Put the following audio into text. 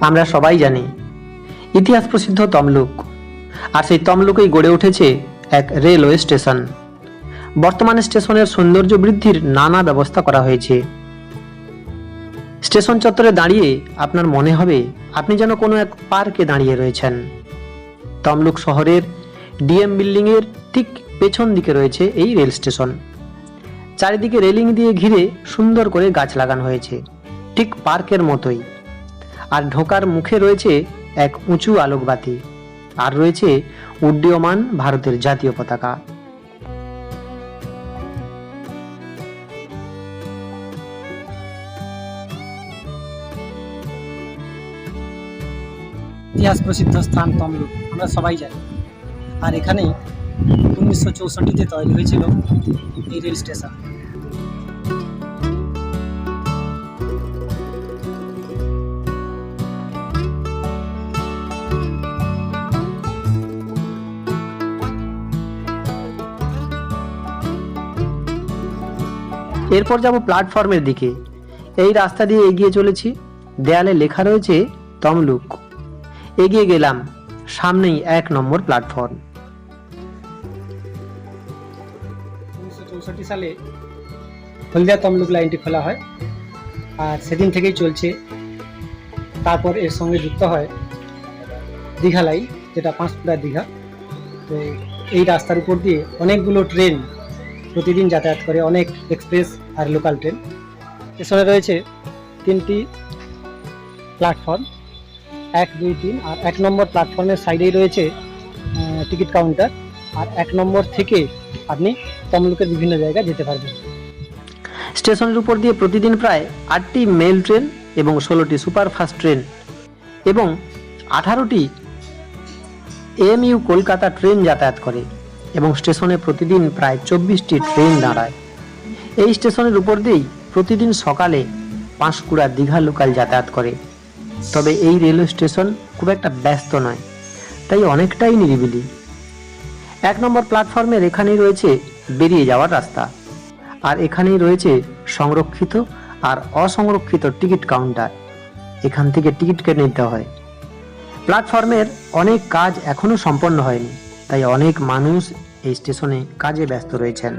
আমরা সবাই জানি। ইতিহাস প্রসিদ্ধ তমলুক। আর সেই তমলুকেই গড়ে উঠেছে এক রেলওয়ে স্টেশন। বর্তমানে স্টেশনের সৌন্দর্য বৃদ্ধির নানা ব্যবস্থা করা হয়েছে। স্টেশন চত্বরে দাঁড়িয়ে আপনার মনে হবে, আপনি যেন কোনো এক পার্কে দাঁড়িয়ে রয়েছেন। তমলুক শহরের ডিএম বিল্ডিংয়ের ঠিক পেছন দিকে রয়েছে এই রেল স্টেশন। চারিদিকে রেলিং দিয়ে ঘিরে সুন্দর করে গাছ লাগানো হয়েছে। ঠিক পার্কের মতোই। আর ঢোকার মুখে রয়েছে এক উঁচু আলোকবাতি। আর রয়েছে উড্ডীয়মান ভারতের জাতীয় পতাকা। ইতিহাস প্রসিদ্ধ স্থান তমলুক, আমরা সবাই জানি। আর এখানেই উনিশশো চৌষট্টিতে তৈরি হয়েছিল এই রেল স্টেশন। এরপর যাব প্ল্যাটফর্মের দিকে। এই রাস্তা দিয়ে এগিয়ে চলেছি। দেয়ালে লেখা রয়েছে, তমলুক। এগিয়ে গেলাম, সামনেই এক নম্বর প্ল্যাটফর্ম সালে হলদিয়া তমলুক লাইনটি খোলা হয়। আর সেদিন থেকেই চলছে। তারপর এর সঙ্গে যুক্ত হয় দীঘা লাইন যেটা পাঁশকুড়া দীঘা। তো এই রাস্তার উপর দিয়ে অনেকগুলো ট্রেন প্রতিদিন যাতায়াত করে অনেক এক্সপ্রেস আর লোকাল ট্রেন। স্টেশনে রয়েছে তিনটি প্ল্যাটফর্ম, এক, দুই, তিন আর এক নম্বর প্ল্যাটফর্মের সাইডেই রয়েছে টিকিট কাউন্টার। আর এক নম্বর থেকে আপনি তমলুকের বিভিন্ন জায়গায় যেতে পারবেন। স্টেশনের উপর দিয়ে প্রতিদিন প্রায় আটটি মেল ট্রেন এবং ষোলোটি সুপারফাস্ট ট্রেন এবং আঠারোটি এমইউ কলকাতা ট্রেন যাতায়াত করে। এবং স্টেশনে প্রতিদিন প্রায় চব্বিশটি ট্রেন দাঁড়ায়। এই স্টেশনের উপর দিয়েই প্রতিদিন সকালে পাঁশকুড়া দীঘা লোকাল যাতায়াত করে। তবে এই রেলওয়ে স্টেশন খুব একটা ব্যস্ত নয়, তাই অনেকটাই নিরিবিলি। এক নম্বর প্ল্যাটফর্মের এখানেই রয়েছে বেরিয়ে যাওয়ার রাস্তা। আর এখানেই রয়েছে সংরক্ষিত আর অসংরক্ষিত টিকিট কাউন্টার। এখান থেকে টিকিট কেটে নিতে হয়। প্ল্যাটফর্মের অনেক কাজ এখনও সম্পন্ন হয়নি। তাই অনেক মানুষ এই স্টেশনে কাজে ব্যস্ত রয়েছেন।